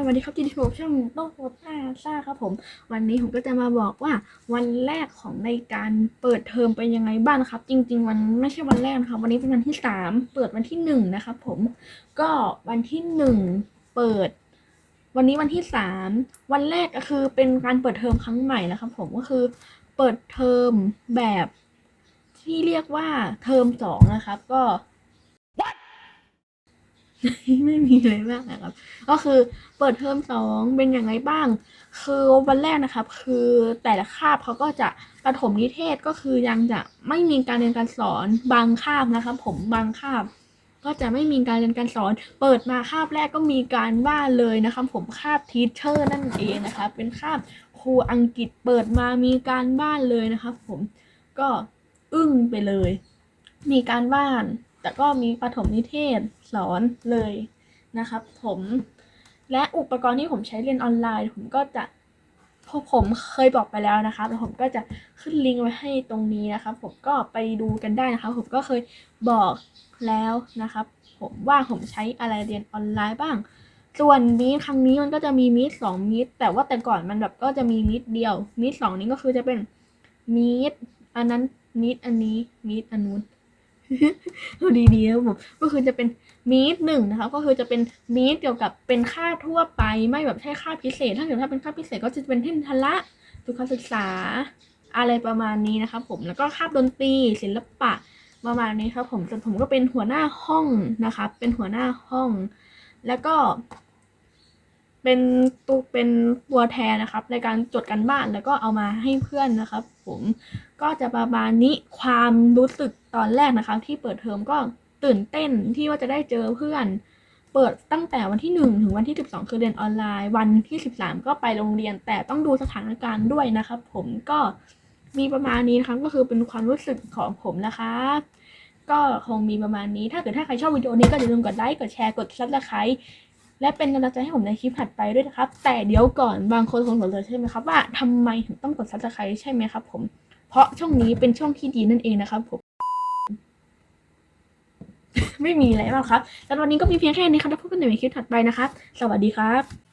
สวัสดีครับจีดีโช่องโต้โคต้าซ่าครับผม วันนี้ผมก็จะมาบอกว่าวันแรกของในการเปิดเทอมเป็นยังไงบ้างครับ จริง ๆ วันไม่ใช่วันแรกนะครับวันนี้เป็นวันที่สามเปิดวันที่หนึ่งนะครับผมก็วันที่หนึ่งเปิด วันนี้วันที่สามวันแรกก็คือเป็นการเปิดเทอมครั้งใหม่นะครับ ผมก็คือเปิดเทอมแบบที่เรียกว่าเทอมสองนะครับ ก็ ไม่มีอะไรมากนะครับ ก็คือเปิดเทอมสองเป็นยังไงบ้าง คือวันแรกนะครับ คือแต่ละคาบเขาก็จะประถมนิเทศก็คือยังจะไม่มีการเรียนการสอนบางคาบนะครับ ผมบางคาบ ก็จะไม่มีการเรียนการสอน เปิดมาคาบแรกก็มีการบ้านเลยนะครับ ผมคาบทีเชอร์นั่นเองนะครับเป็นคาบครูอังกฤษเปิดมามีการบ้านเลยนะครับ ผมก็อึ้งไปเลย มีการบ้าน แต่ก็มีปฐมนิเทศสอนเลยนะครับ ผมและอุปกรณ์ที่ผมใช้เรียนออนไลน์ ผมก็จะพวกผมเคยบอกไปแล้วนะครับแล้วผมก็จะขึ้นลิงก์ไว้ให้ตรงนี้นะครับ ผมก็ไปดูกันได้นะครับผมก็เคยบอกแล้วนะครับ ผมว่าผมใช้อะไรเรียนออนไลน์บ้าง ส่วนมีครั้งนี้มันก็จะมีมีดสองมีดแต่ว่าแต่ก่อนมันแบบก็จะมีมีดเดียวมีดสองนี้ก็คือจะเป็นมีดอันนั้นมีดอันนี้มีดอันนู้น ดูดีๆครับผมก็คือจะเป็นมีดหนึ่งนะคะ ก็คือจะเป็นมีดเกี่ยวกับเป็นค่าทั่วไปไม่แบบใช่ค่าพิเศษ ถ้าเกิดถ้าเป็นค่าพิเศษก็จะเป็นเท่นทละสุขศึกษาอะไรประมาณนี้นะครับผมแล้วก็คาบดนตรีศิลปะประมาณนี้ครับผมส่วนผมก็เป็นหัวหน้าห้องนะครับเป็นหัวหน้าห้อง แล้วก็ เป็นตัวเป็นตัวแทนนะครับ ในการจดกันบ้านแล้วก็เอามาให้เพื่อนนะครับ ผมก็จะประมาณนี้ความรู้สึกตอนแรกนะคะ ที่เปิดเทอมก็ตื่นเต้นที่ว่าจะได้เจอเพื่อน เปิดตั้งแต่วันที่หนึ่งถึงวันที่สิบสองคือเรียนออนไลน์ วันที่สิบสามก็ไปโรงเรียน แต่ต้องดูสถานการณ์ด้วยนะครับผมก็มีประมาณนี้นะครับก็คือเป็นความรู้สึกของผมนะคะก็คงมีประมาณนี้ ถ้าเกิดถ้าใครชอบวิดีโอนี้ก็อย่าลืมกดไลค์ กดแชร์ กดซับสไครต์และเป็นกำลังใจให้ผมในคลิปถัดไปด้วยนะครับ แต่เดี๋ยวก่อนบางคนคงสงสัยใช่ไหมครับว่าทำไมถึงต้องกดซับสไครต์ใช่ไหมครับผม เพราะช่องนี้เป็นช่องที่ดีนั่นเองนะครับผม ไม่มีอะไรมากครับ แล้ววันนี้ก็มีเพียงแค่นี้ครับแล้วพบกันในคลิปถัดไปนะครับ สวัสดีครับ